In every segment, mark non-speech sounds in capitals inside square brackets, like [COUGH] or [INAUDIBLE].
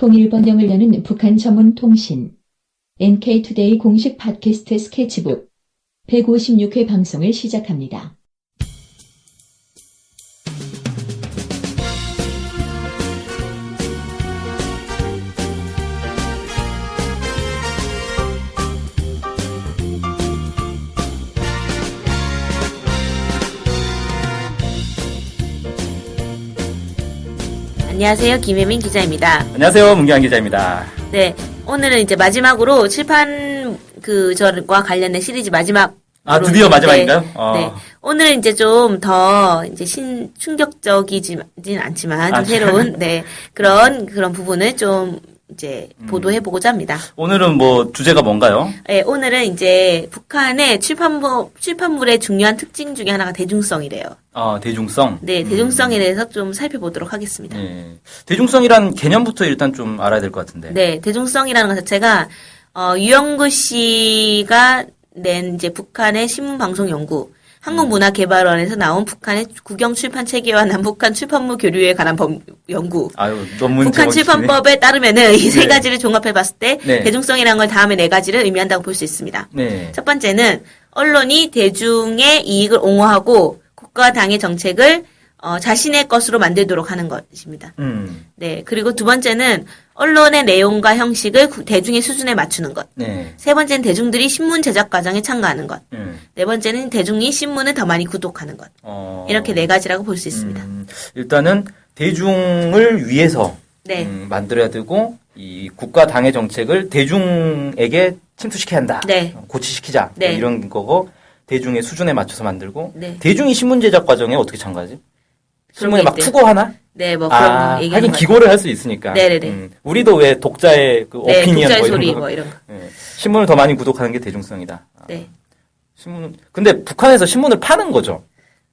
통일번영을 여는 북한 전문 통신 NK투데이 공식 팟캐스트 스케치북 156회 방송을 시작합니다. 안녕하세요. 김혜민 기자입니다. 안녕하세요. 문경환 기자입니다. 네. 오늘은 이제 마지막으로 칠판 그 저과 관련된 시리즈 마지막. 아, 드디어 마지막인가요? 네. 어. 네. 오늘은 이제 좀 더 이제 신 충격적이진 않지만 좀 아, 새로운 [LAUGHS] 네 그런 그런 부분을 좀 이제 음. 보도해 보고자 합니다. 오늘은 뭐 주제가 뭔가요? 네, 오늘은 이제 북한의 출판부 출판물의 중요한 특징 중에 하나가 대중성이래요. 아, 대중성. 네, 대중성에 대해서 좀 살펴보도록 하겠습니다. 네. 대중성이라는 개념부터 일단 좀 알아야 될 것 같은데. 네, 대중성이라는 것 자체가 어, 유영구 씨가 낸 이제 북한의 신문 방송 연구 한국문화개발원에서 나온 북한의 국영 출판 체계와 남북한 출판물 교류에 관한 법 연구. 아유, 북한. 출판법에 따르면은 이세 네. 가지를 종합해 봤을 때 네. 대중성이라는 걸 다음에 네 가지를 의미한다고 볼 수 있습니다. 네. 첫 번째는 언론이 대중의 이익을 옹호하고 국가 당의 정책을 어, 자신의 것으로 만들도록 하는 것입니다. 음. 네. 그리고 두 번째는 언론의 내용과 형식을 구- 대중의 수준에 맞추는 것. 네. 세 번째는 대중들이 신문 제작 과정에 참가하는 것. 음. 네 번째는 대중이 신문을 더 많이 구독하는 것. 어. 이렇게 네 가지라고 볼 수 있습니다. 음, 일단은 대중을 위해서 네. 음, 만들어야 되고 이 국가 당의 정책을 대중에게 침투시켜야 한다. 네. 어, 고치시키자. 네. 뭐 이런 거고 대중의 수준에 맞춰서 만들고 네. 대중이 신문 제작 과정에 어떻게 참가하지? 신문에 게막 있대요. 투고하나? 네, 뭐 그런 아, 거 얘기하는 하긴 거. 기고를 할 수 있으니까. 네네네. 음, 우리도 왜 독자의 그 네, 오피니언 독자의 뭐 이런 소리 거. 뭐 이런 거. 예, 신문을 더 많이 구독하는 게 대중성이다. 아, 네. 신문 근데 북한에서 신문을 파는 거죠.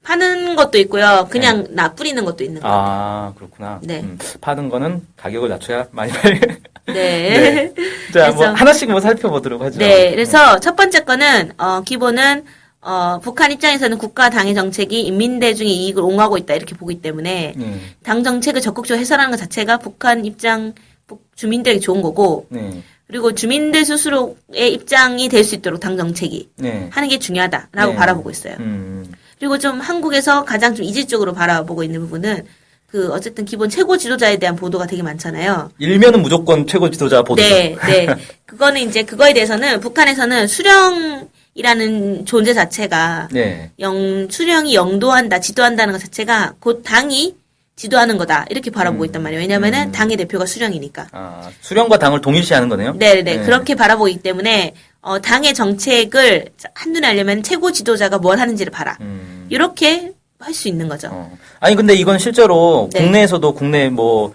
파는 것도 있고요. 그냥 나 뿌리는 것도 있는. 네. 아 그렇구나. 네. 음, 파는 거는 가격을 낮춰야 많이 팔. [LAUGHS] 네. [LAUGHS] 네. 자, 뭐 그래서- 하나씩 뭐 살펴보도록 하죠. 네, 그래서 첫 번째 거는 어 기본은 어 북한 입장에서는 국가 당의 정책이 인민 대중의 이익을 옹호하고 있다 이렇게 보기 때문에 네. 당 정책을 적극적으로 해설하는 것 자체가 북한 입장 북- 주민들에게 좋은 거고 네. 그리고 주민들 스스로의 입장이 될 수 있도록 당 정책이 네. 하는 게 중요하다라고 네. 바라보고 있어요. 음. 그리고 좀 한국에서 가장 좀 이질적으로 바라보고 있는 부분은 그 어쨌든 기본 최고 지도자에 대한 보도가 되게 많잖아요. 일면은 무조건 최고 지도자 보도. 네, 네. 그거는 이제 그거에 대해서는 북한에서는 수령 이라는 존재 자체가 네. 영 수령이 영도한다, 지도한다는 것 자체가 곧 당이 지도하는 거다 이렇게 바라보고 있단 말이에요. 왜냐하면은 당의 대표가 수령이니까. 아, 수령과 당을 동일시하는 거네요. 네, 네, 네. 그렇게 바라보기 때문에 어, 당의 정책을 한눈에 알려면 최고 지도자가 뭘 하는지를 봐라. 음. 이렇게 할 수 있는 거죠. 어. 아니 근데 이건 실제로 네. 국내에서도 국내 뭐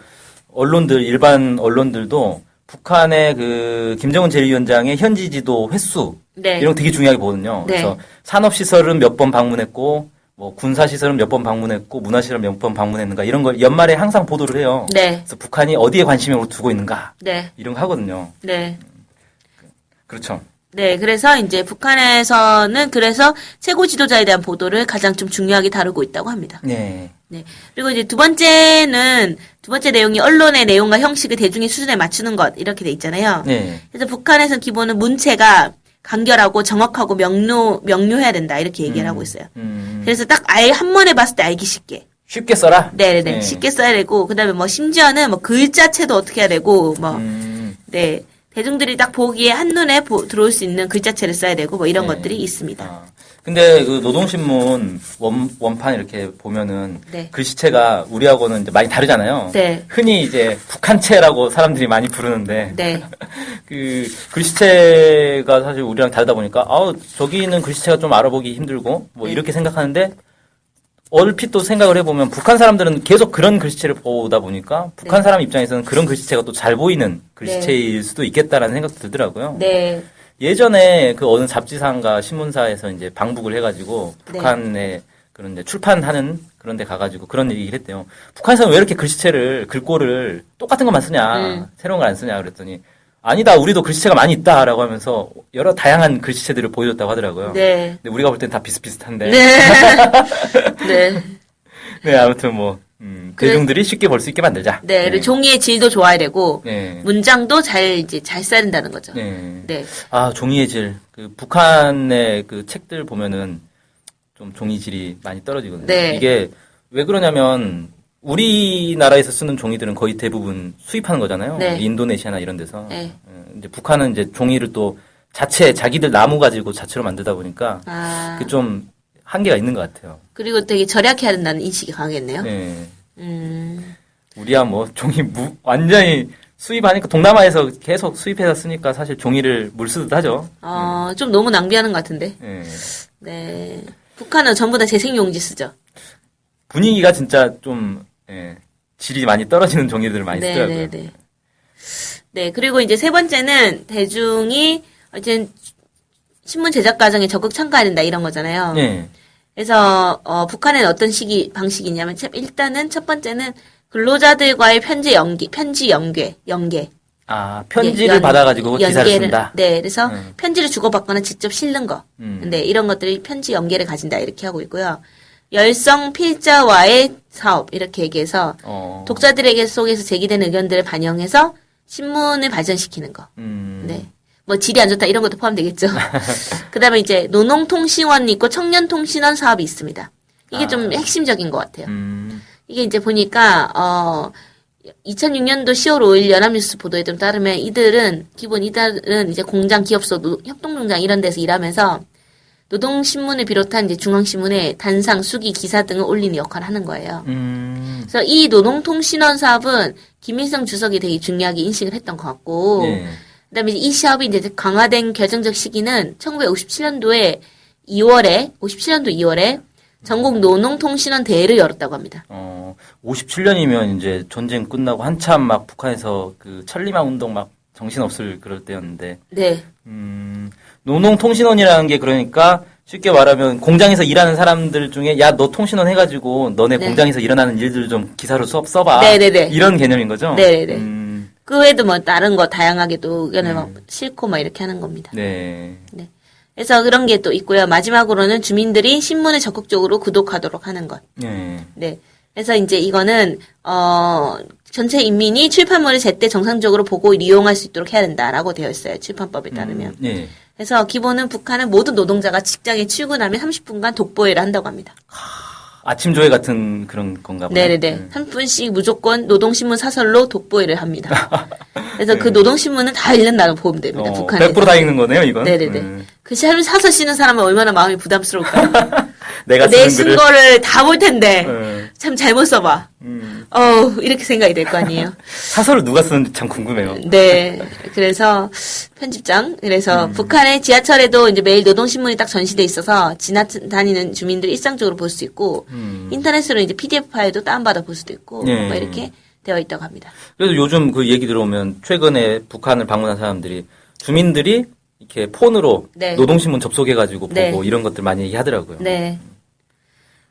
언론들 일반 언론들도 북한의 그 김정은 제1위원장의 현지 지도 횟수 네. 이런 거 되게 중요하게 보거든요. 네. 그래서 산업 시설은 몇 번 방문했고 뭐 군사 시설은 몇 번 방문했고 문화 시설 몇번 방문했는가 이런 걸 연말에 항상 보도를 해요. 네, 그래서 북한이 어디에 관심을 두고 있는가 네, 이런 거 하거든요. 네. 그렇죠. 네, 그래서 이제 북한에서는 그래서 최고 지도자에 대한 보도를 가장 좀 중요하게 다루고 있다고 합니다. 네. 네. 그리고 이제 두 번째는 두 번째 내용이 언론의 내용과 형식을 대중의 수준에 맞추는 것 이렇게 돼 있잖아요. 네. 그래서 북한에서는 기본은 문체가 간결하고 정확하고 명료 명료해야 된다 이렇게 얘기를 하고 있어요. 음, 그래서 딱 아예 한 번에 봤을 때 알기 쉽게. 쉽게 써라. 네네네. 네. 쉽게 써야 되고 그다음에 뭐 심지어는 뭐 글자체도 어떻게 해야 되고 뭐 음, 네. 대중들이 딱 보기에 한눈에 보- 들어올 수 있는 글자체를 써야 되고 뭐 이런 네. 것들이 있습니다. 아, 근데 그 노동신문 원, 원판 이렇게 보면은 네. 글씨체가 우리하고는 이제 많이 다르잖아요. 네. 흔히 이제 북한체라고 사람들이 많이 부르는데 네. [LAUGHS] 그 글씨체가 사실 우리랑 다르다 보니까 아우 저기 있는 글씨체가 좀 알아보기 힘들고 뭐 네. 이렇게 생각하는데 얼핏 또 생각을 해보면 북한 사람들은 계속 그런 글씨체를 보다 보니까 북한 네. 사람 입장에서는 그런 글씨체가 또 잘 보이는 글씨체일 수도 있겠다라는 생각도 들더라고요. 네. 예전에 그 어느 잡지사인가 신문사에서 이제 방북을 해가지고 네. 북한에 그런 데 출판하는 그런 데 가가지고 그런 얘기를 했대요. 북한에서는 왜 이렇게 글씨체를, 글꼴을 똑같은 것만 쓰냐, 음. 새로운 걸 안 쓰냐 그랬더니 아니다, 우리도 글씨체가 많이 있다라고 하면서 여러 다양한 글씨체들을 보여줬다고 하더라고요. 네. 근데 우리가 볼 땐 다 비슷비슷한데. 네. [LAUGHS] 네. 네, 아무튼 뭐, 음, 그래- 대중들이 쉽게 볼 수 있게 만들자. 네, 그리고 종이의 질도 좋아야 되고 네. 문장도 잘 이제 잘 된다는 거죠. 네. 네. 아, 종이의 질. 그 북한의 그 책들 보면은 좀 종이 질이 많이 떨어지거든요. 네. 이게 왜 그러냐면 우리나라에서 쓰는 종이들은 거의 대부분 수입하는 거잖아요. 네. 인도네시아나 이런 데서. 네. 어, 이제 북한은 이제 종이를 또 자체 자기들 나무 가지고 자체로 만들다 보니까 아, 그좀 한계가 있는 것 같아요. 그리고 되게 절약해야 된다는 인식이 강하겠네요. 네. 음, 우리야 뭐 종이 무, 완전히 수입하니까 동남아에서 계속 수입해서 쓰니까 사실 종이를 물 쓰듯 하죠. 어, 좀 너무 낭비하는 것 같은데. 네. 네. 북한은 전부 다 재생용지 쓰죠. 분위기가 진짜 좀 예, 질이 많이 떨어지는 종이들을 많이 네, 쓰더라고요. 네, 네. 네, 그리고 이제 세 번째는 대중이 어쨌든 신문 제작 과정에 적극 참가해야 된다 이런 거잖아요. 네. 그래서 어, 북한은 어떤 시기 방식이 있냐면 참 일단은 첫 번째는 근로자들과의 편지 연계, 편지 연계, 연계. 아 편지를 연- 받아가지고 기사를 연계를- 쓴다. 네, 그래서 음. 편지를 주고받거나 직접 실는 거. 음. 네, 이런 것들이 편지 연계를 가진다 이렇게 하고 있고요. 열성 필자와의 사업 이렇게 얘기해서 어. 독자들에게 속에서 제기된 의견들을 반영해서 신문을 발전시키는 거. 음. 네. 뭐 질이 안 좋다 이런 것도 포함되겠죠. [LAUGHS] 그다음에 이제 노농통신원이 있고 청년통신원 사업이 있습니다. 이게 아. 좀 핵심적인 것 같아요. 음. 이게 이제 보니까 어 2006년도 10월 5일 연합뉴스 보도에 좀 따르면 이들은 기본 이들은 이제 공장, 기업소, 노- 협동농장 이런 데서 일하면서 노동신문을 비롯한 이제 중앙신문에 단상, 수기, 기사 등을 올리는 역할을 하는 거예요. 음. 그래서 이 노동통신원 사업은 김일성 주석이 되게 중요하게 인식을 했던 것 같고, 네. 그다음에 이 사업이 이제 강화된 결정적 시기는 1957년도에 2월에 57년도 2월에 전국 노농통신원 대회를 열었다고 합니다. 어 57년이면 이제 전쟁 끝나고 한참 막 북한에서 그 천리마 운동 막 정신 없을 그럴 때였는데 네, 음, 노농통신원이라는 게 그러니까 쉽게 말하면 공장에서 일하는 사람들 중에 야 너 통신원 해가지고 너네 네. 공장에서 일어나는 일들 좀 기사로 써, 써봐 네네네. 이런 개념인 거죠? 네네네. 음, 그 외에도 뭐 다른 거 다양하게 또 의견을 막 싣고 막 이렇게 하는 겁니다. 네. 그래서 그런 게 또 있고요. 마지막으로는 주민들이 신문을 적극적으로 구독하도록 하는 것. 네. 네. 그래서 이제 이거는 어 전체 인민이 출판물을 제때 정상적으로 보고 이용할 수 있도록 해야 된다라고 되어 있어요. 출판법에 따르면. 음, 네. 그래서 기본은 북한은 모든 노동자가 직장에 출근하면 30분간 독보회를 한다고 합니다. 아침 조회 같은 그런 건가 보네. 네네 네. 30분씩 무조건 노동신문 사설로 독보회를 합니다. [LAUGHS] 그래서 그 네. 노동신문은 다 읽는다고 보면 됩니다. 어, 북한에. 100%다 읽는 거네요, 이건. 네네네. 음, 그 사람 사설 쓰는 사람은 얼마나 마음이 부담스러울까요? [LAUGHS] 내가 내 쓴. 거를 다 볼 텐데 음, 참 잘못 써봐. 음. 어 이렇게 생각이 될 거 아니에요. [LAUGHS] 사설을 누가 쓰는지 참 궁금해요. 네. 그래서 편집장. 그래서 음. 북한의 지하철에도 이제 매일 노동신문이 딱 전시돼 있어서 지나다니는 주민들이 일상적으로 볼 수 있고 음. 인터넷으로 이제 PDF 파일도 다운받아 볼 수도 있고 네. 뭐 이렇게 되어 있다고 합니다. 그래서 요즘 그 얘기 들어오면 최근에 북한을 방문한 사람들이 주민들이 이렇게 폰으로 네. 노동신문 접속해가지고 보고 네. 이런 것들 많이 얘기하더라고요. 네.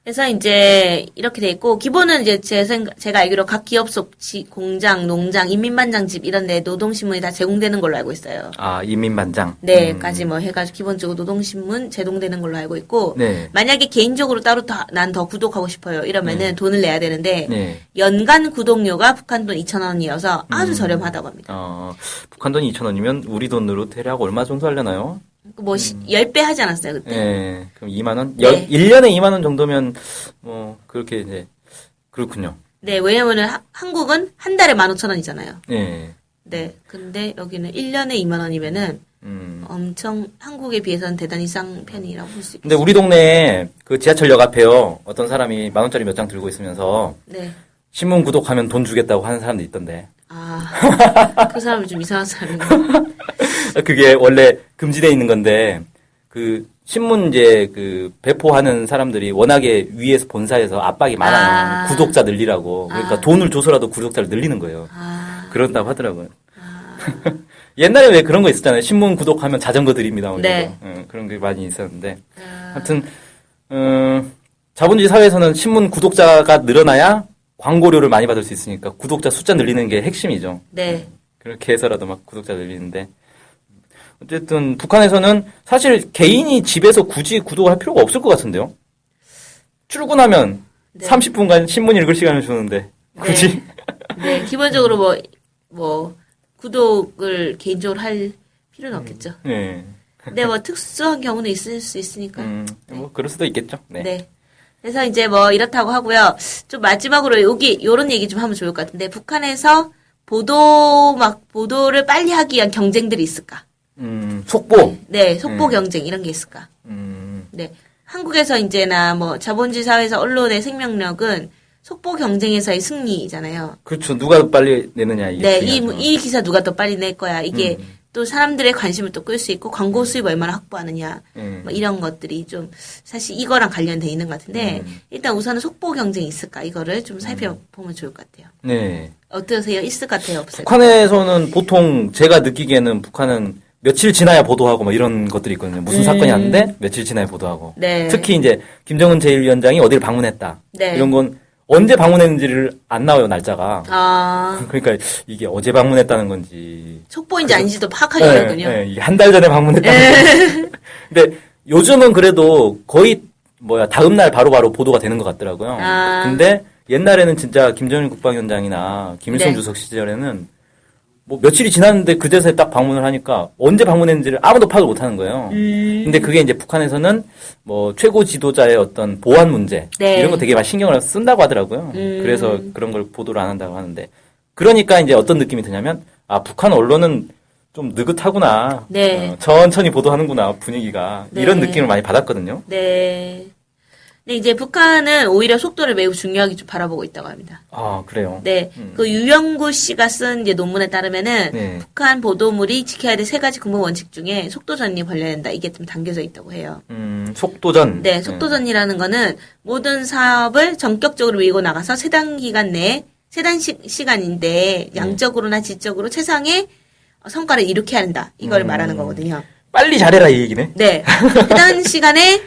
그래서 이제 이렇게 돼 있고 기본은 이제 제 생각 제가 알기로 각 기업소 지- 공장, 농장, 인민반장 집 이런 데 노동 신문이 다 제공되는 걸로 알고 있어요. 아 인민반장. 네, 음. 까지 뭐 해가지고 기본적으로 노동 신문 제공되는 걸로 알고 있고 네. 만약에 개인적으로 따로 난 더 구독하고 싶어요 이러면은 돈을 내야 되는데 네. 연간 구독료가 북한 돈 2천 원이어서 아주 저렴하다고 합니다. 어, 북한 돈 2천 원이면 우리 돈으로 대략 얼마 정도 하려나요? 뭐 10배 하지 않았어요 그때? 네. 그럼 2만 원? 네. 열 1년에 2만 원 정도면 뭐 그렇게 이제 그렇군요. 네, 왜냐면은 하- 한국은 한 달에 15,000원이잖아요. 네. 네, 근데 여기는 1년에 2만 원이면은 음. 엄청 한국에 비해서는 대단히 싼 편이라고 볼수 근데 있겠어요. 우리 동네에 그 지하철역 앞에요. 어떤 사람이 만 원짜리 몇 장 들고 있으면서 네. 신문 구독하면 돈 주겠다고 하는 사람도 있던데. 아, 그 사람이 좀 이상한 사람이네. [LAUGHS] 그게 원래 금지돼 있는 건데 그 신문 이제 그 배포하는 사람들이 워낙에 위에서 본사에서 압박이 많아요. 아. 구독자 늘리라고. 그러니까 아. 돈을 줘서라도 구독자를 늘리는 거예요. 아, 그런다고 하더라고요. [LAUGHS] 옛날에 왜 그런 거 있었잖아요. 신문 구독하면 자전거 드립니다. 뭐 이런 네. 거. 응, 그런 게 많이 있었는데. 아, 하여튼 어, 자본주의 사회에서는 신문 구독자가 늘어나야 광고료를 많이 받을 수 있으니까 구독자 숫자 늘리는 게 핵심이죠. 네. 그렇게 해서라도 막 구독자 늘리는데 어쨌든 북한에서는 사실 개인이 집에서 굳이 구독할 필요가 없을 것 같은데요. 출근하면 네. 30분간 신문 읽을 시간을 주는데 굳이 네, 기본적으로 뭐, 뭐, 구독을 개인적으로 할 필요는 없겠죠. 네. 근데 뭐 특수한 경우는 있을 수 있으니까. 음, 뭐 그럴 수도 있겠죠. 네. 네. 그래서 이제 뭐 이렇다고 하고요. 좀 마지막으로 여기 요런 얘기 좀 하면 좋을 것 같은데 북한에서 보도 막 보도를 빨리 하기 위한 경쟁들이 있을까? 음, 속보. 네, 속보 음. 경쟁 이런 게 있을까? 음, 네. 한국에서 이제나 뭐 자본주의 사회에서 언론의 생명력은 속보 경쟁에서의 승리잖아요. 그렇죠. 누가 더 빨리 내느냐 이게 네, 이. 이 기사 누가 더 빨리 낼 거야. 이게 음. 또 사람들의 관심을 또 끌 수 있고 광고 수입 얼마나 확보하느냐. 음. 뭐 이런 것들이 좀 사실 이거랑 관련돼 있는 것 같은데 음. 일단 우선은 속보 경쟁이 있을까 이거를 좀 살펴보면 좋을 것 같아요. 네. 어떠세요? 있을 것 같아요? 없어요? 북한에서는 보통 제가 느끼기에는 북한은 며칠 지나야 보도하고 뭐 이런 것들이 있거든요. 무슨 음. 사건이 났는데 며칠 지나야 보도하고. 네. 특히 이제 김정은 제1위원장이 어디를 방문했다. 네. 이런 건 언제 방문했는지를 안 나와요 날짜가. 아 그러니까 이게 어제 방문했다는 건지. 속보인지 아닌지도 파악하기 어렵군요. 네, 이게 한달 전에 방문했다는 건지. 근데 요즘은 그래도 거의 뭐야 다음 날 바로바로 보도가 되는 것 같더라고요. 아. 근데 옛날에는 진짜 김정일 국방위원장이나 김일성 네. 주석 시절에는 뭐 며칠이 지났는데 그제서야 딱 방문을 하니까 언제 방문했는지를 아무도 파악을 못 하는 거예요. 음. 근데 그게 이제 북한에서는 뭐 최고 지도자의 어떤 보안 문제 네. 이런 거 되게 많이 신경을 쓴다고 하더라고요. 음. 그래서 그런 걸 보도를 안 한다고 하는데 그러니까 이제 어떤 느낌이 드냐면 아 북한 언론은 좀 느긋하구나. 네. 어, 천천히 보도하는구나 분위기가 네. 이런 느낌을 많이 받았거든요. 네. 근데 이제 북한은 오히려 속도를 매우 중요하게 좀 바라보고 있다고 합니다. 아 그래요. 네. 음. 그 유영구 씨가 쓴 이제 논문에 따르면은 네. 북한 보도물이 지켜야 될 세 가지 근본 원칙 중에 속도 전이 걸려낸다. 이게 좀 담겨져 있다고 해요. 음, 속도전. 네, 속도전이라는 거는 모든 사업을 전격적으로 밀고 나가서 세단 기간 내에 세단 시간인데 양적으로나 질적으로 최상의 성과를 이룩해야 한다. 이걸 음. 말하는 거거든요. 빨리 잘해라 이 얘기네. 네. 해당 시간에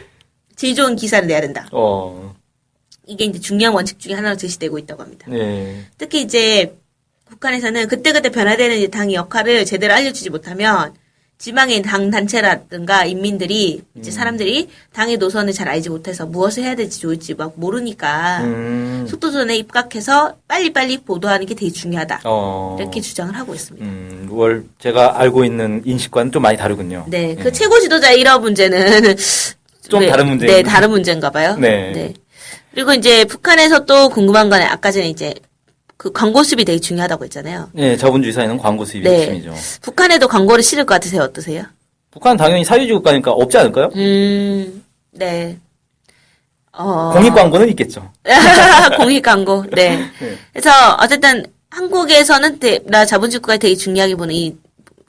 제일 좋은 기사를 내야 된다. 어. 이게 이제 중요한 원칙 중에 하나로 제시되고 있다고 합니다. 네. 특히 이제 북한에서는 그때그때 변화되는 당의 역할을 제대로 알려주지 못하면 지방의 당 단체라든가 인민들이 이제 사람들이 당의 노선을 잘 알지 못해서 무엇을 해야 될지 좋을지 막 모르니까 음. 속도전에 입각해서 빨리빨리 보도하는 게 되게 중요하다. 어. 이렇게 주장을 하고 있습니다. 음, 월 제가 알고 있는 인식과는 좀 많이 다르군요. 네, 그 최고 지도자의 이런 문제는 좀 왜- 다른 문제인 네, 다른 문제인가 봐요. 네. 그리고 이제 북한에서 또 궁금한 건 아까 전에 이제 그 광고 수입이 되게 중요하다고 했잖아요. 네, 자본주의 사회는 광고 수입이 네. 핵심이죠. 북한에도 광고를 실을 것 같으세요? 어떠세요? 북한 당연히 사회주의 국가니까 없지 않을까요? 음, 네. 어. 공익 광고는 있겠죠. [LAUGHS] 공익 광고. 네. 네. 그래서 어쨌든 한국에서는 대, 나 자본주의 국가에 되게 중요하게 보는 이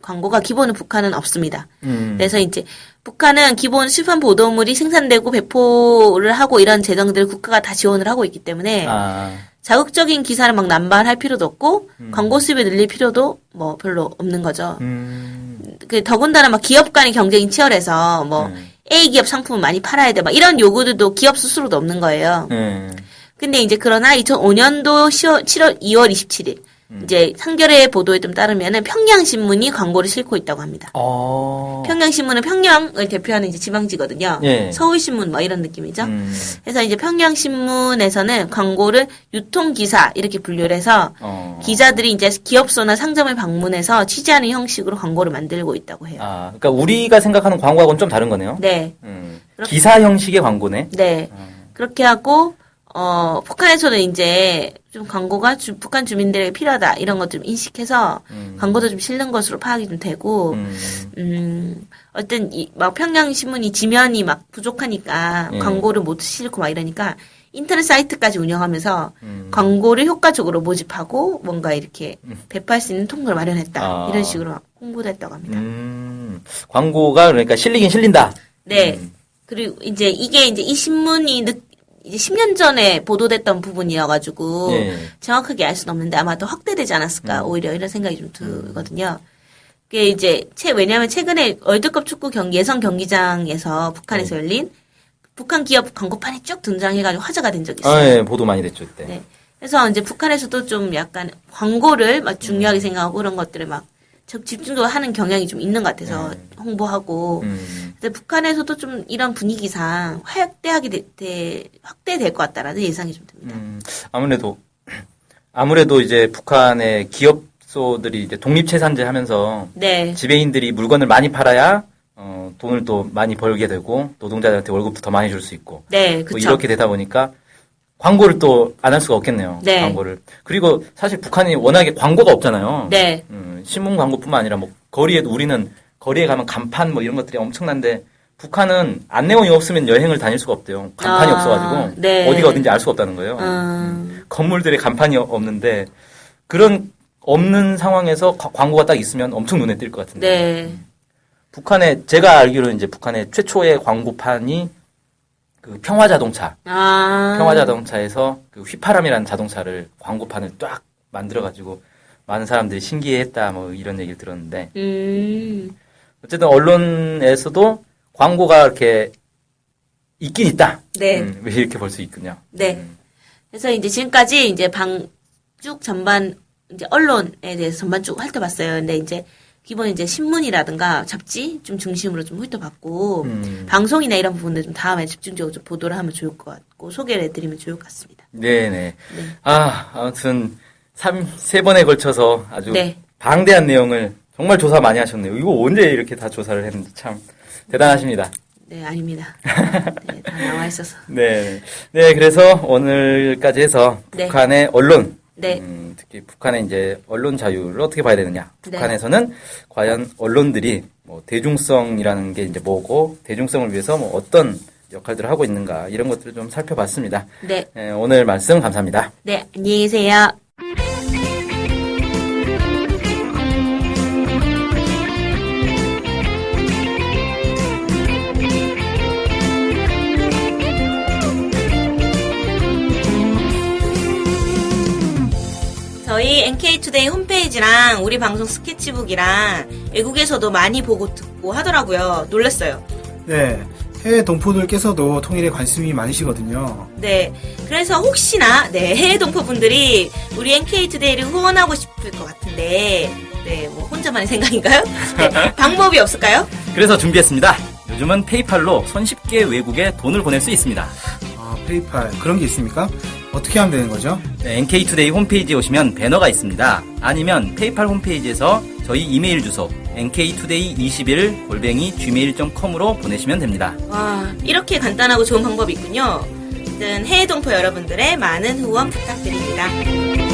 광고가 기본은 북한은 없습니다. 음. 그래서 이제 북한은 기본 출판 보도물이 생산되고 배포를 하고 이런 재정들을 국가가 다 지원을 하고 있기 때문에 아, 자극적인 기사를 막 남발할 필요도 없고 광고 수입을 늘릴 필요도 뭐 별로 없는 거죠. 음. 그 더군다나 막 기업 간의 경쟁이 치열해서 뭐 음. A 기업 상품을 많이 팔아야 돼 막 이런 요구들도 기업 스스로도 없는 거예요. 네. 근데 이제 그러나 2005년도 10월, 7월 2월 27일 음. 이제 상결의 보도에 좀 따르면은 평양신문이 광고를 싣고 있다고 합니다. 어. 평양신문은 평양을 대표하는 이제 지방지거든요. 예. 서울신문 뭐 이런 느낌이죠. 음. 그래서 이제 평양신문에서는 광고를 유통기사 이렇게 분류를 해서 어. 기자들이 이제 기업소나 상점을 방문해서 취재하는 형식으로 광고를 만들고 있다고 해요. 아, 그러니까 우리가 생각하는 광고하고는 좀 다른 거네요. 네, 음. 기사 형식의 광고네. 네. 어. 그렇게 하고, 어, 북한에서는 이제 좀 광고가 주- 북한 주민들에게 필요하다 이런 것 좀 인식해서 음. 광고도 좀 실는 것으로 파악이 좀 되고, 음. 음, 어떤, 이, 막 평양 신문이 지면이 막 부족하니까 예. 광고를 못 실고 막 이러니까 인터넷 사이트까지 운영하면서 음. 광고를 효과적으로 모집하고 뭔가 이렇게 배포할 수 있는 통로를 마련했다. 아. 이런 식으로 막 홍보도 했다고 합니다. 음. 광고가 그러니까 실리긴 실린다. 네. 음. 그리고 이제 이게 이제 이 신문이 늦, 이제 10년 전에 보도됐던 부분이어가지고 예. 정확하게 알 수는 없는데 아마 더 확대되지 않았을까 오히려 이런 생각이 좀 들거든요. 그게 이제 최 왜냐하면 최근에 월드컵 축구 경기 예선 경기장에서 북한에서 열린 북한 기업 광고판이 쭉 등장해가지고 화제가 된 적이 있어요. 아, 예, 보도 많이 됐죠, 그때. 네. 그래서 이제 북한에서도 좀 약간 광고를 막 중요하게 생각하고 그런 것들을 막 적- 집중적으로 하는 경향이 좀 있는 것 같아서 홍보하고. 음. 근데 북한에서도 좀 이런 분위기상 확대하게 되, 되- 확대될 것 같다라는 예상이 좀 듭니다. 음, 아무래도 아무래도 이제 북한의 기업소들이 이제 독립채산제 하면서 네. 지배인들이 물건을 많이 팔아야 어, 돈을 또 많이 벌게 되고 노동자들한테 월급도 더 많이 줄 수 있고 네, 뭐. 이렇게 되다 보니까 광고를 또 안 할 수가 없겠네요. 네. 광고를 그리고 사실 북한이 워낙에 광고가 없잖아요. 네. 음, 신문 광고뿐만 아니라 뭐 거리에도 우리는 거리에 가면 간판 뭐 이런 것들이 엄청난데 북한은 안내원이 없으면 여행을 다닐 수가 없대요. 간판이 아, 없어가지고 네. 어디가 어딘지 알 수가 없다는 거예요. 음, 건물들에 간판이 없는데 그런 없는 상황에서 과- 광고가 딱 있으면 엄청 눈에 띌 것 같은데. 네. 북한의 제가 알기로는 이제 북한의 최초의 광고판이 그 평화 자동차, 아. 평화 자동차에서 그 휘파람이라는 자동차를 광고판을 딱 만들어가지고 많은 사람들이 신기해했다 뭐 이런 얘기를 들었는데 음. 어쨌든 언론에서도 광고가 이렇게 있긴 있다. 네. 음, 이렇게 볼 수 있군요. 네. 음. 그래서 이제 지금까지 이제 방 쭉 전반 이제 언론에 대해서 전반 쭉 훑어봤어요. 근데 이제 기본 이제 신문이라든가 잡지 좀 중심으로 좀 훑어봤고 음. 방송이나 이런 부분들 좀 다음에 집중적으로 좀 보도를 하면 좋을 것 같고 소개를 해드리면 좋을 것 같습니다. 네네. 아, 아무튼, 삼, 세 번에 걸쳐서 아주 네. 방대한 내용을 정말 조사 많이 하셨네요. 이거 언제 이렇게 다 조사를 했는지 참 대단하십니다. 네, 아닙니다. [LAUGHS] 네, 다 나와 있어서. 네. 네, 그래서 오늘까지 해서 네. 북한의 언론, 네. 음, 특히 북한의 이제 언론 자유를 어떻게 봐야 되느냐. 네. 북한에서는 과연 언론들이 뭐 대중성이라는 게 이제 뭐고, 대중성을 위해서 뭐 어떤 역할들을 하고 있는가, 이런 것들을 좀 살펴봤습니다. 네. 네, 오늘 말씀 감사합니다. 네, 안녕히 계세요. 저희 NK투데이 홈페이지랑 우리 방송 스케치북이랑 외국에서도 많이 보고 듣고 하더라고요. 놀랐어요. 네, 해외 동포들께서도 통일에 관심이 많으시거든요. 네. 그래서 혹시나, 네, 해외 동포분들이 우리 NK투데이를 후원하고 싶을 것 같은데, 네, 뭐, 혼자만의 생각인가요? 네, [LAUGHS] 방법이 없을까요? 그래서 준비했습니다. 요즘은 페이팔로 손쉽게 외국에 돈을 보낼 수 있습니다. 아, 페이팔 그런 게 있습니까? 어떻게 하면 되는 거죠? 네, NK투데이 홈페이지에 오시면 배너가 있습니다. 아니면 페이팔 홈페이지에서 저희 이메일 주소 nktoday21 골뱅이 gmail.com으로 보내시면 됩니다. 와, 이렇게 간단하고 좋은 방법이 있군요. 아무튼 해외 동포 여러분들의 많은 후원 부탁드립니다.